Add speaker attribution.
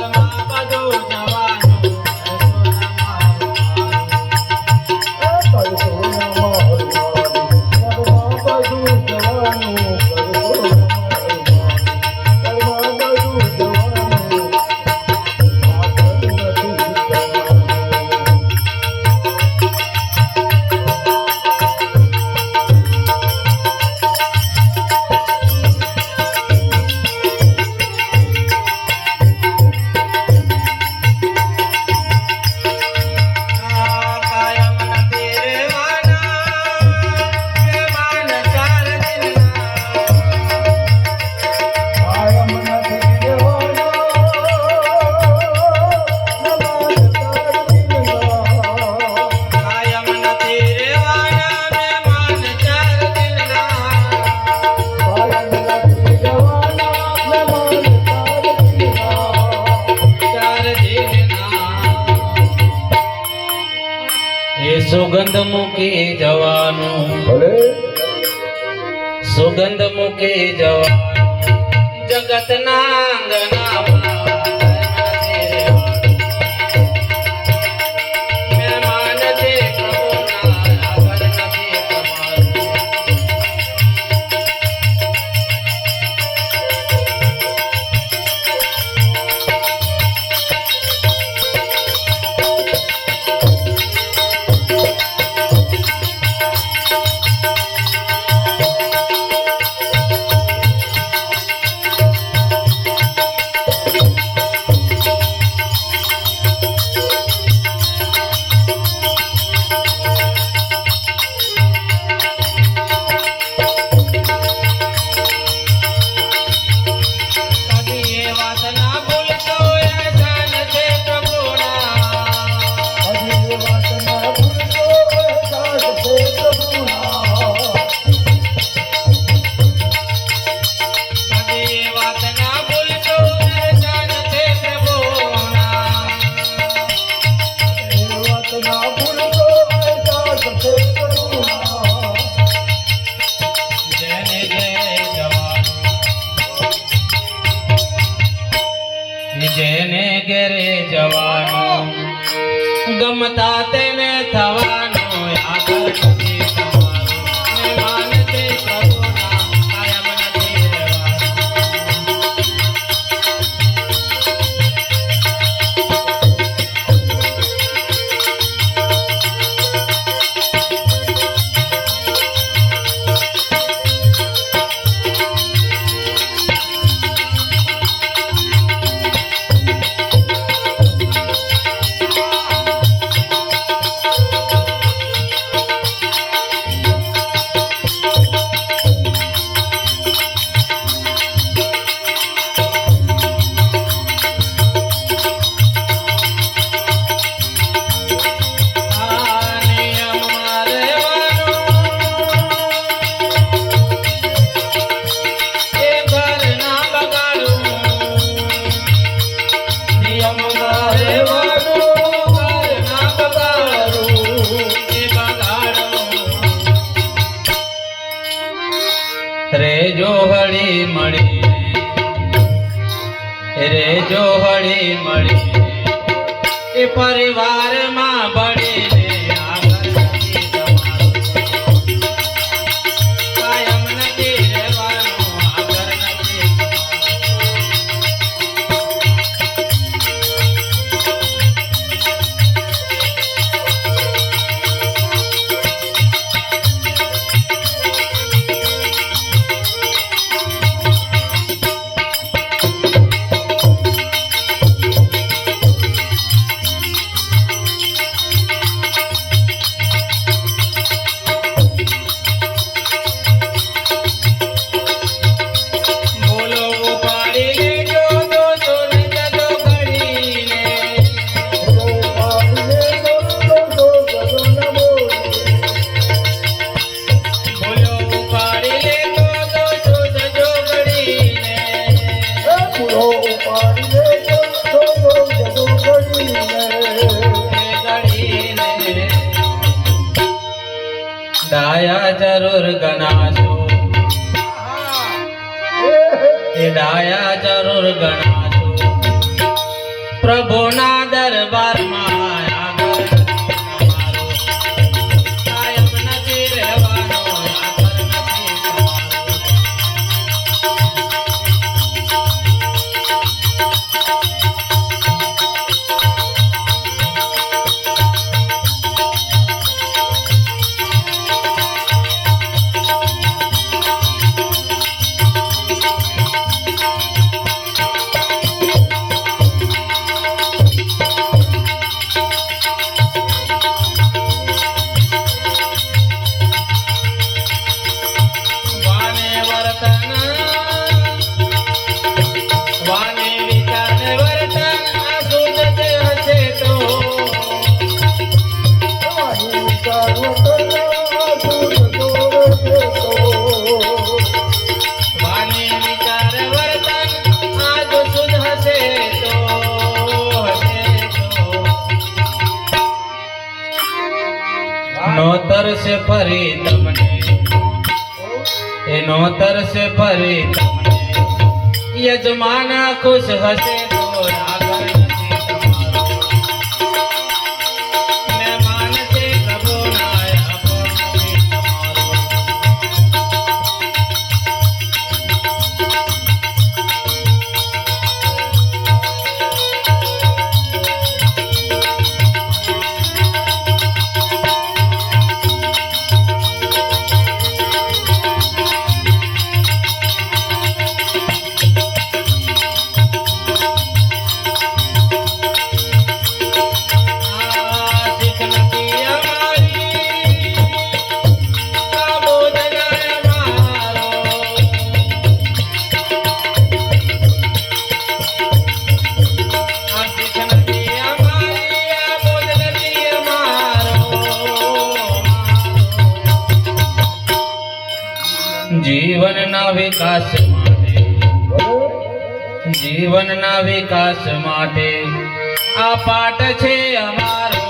Speaker 1: Jawa, Jawa,
Speaker 2: Jawa, Jawa, Jawa, સુગંધ મૂકે જવાનું.
Speaker 1: ભલે.
Speaker 2: સુગંધ મૂકે જવા જગતના આંગણા થવા જો હળી મળી. એ પરિવાર તરસે ફરી તમને. એનો તરસે ફરી તમને. યજમાન ખુશ હશે. જીવનના વિકાસ માટે. આ પાઠ છે અમારો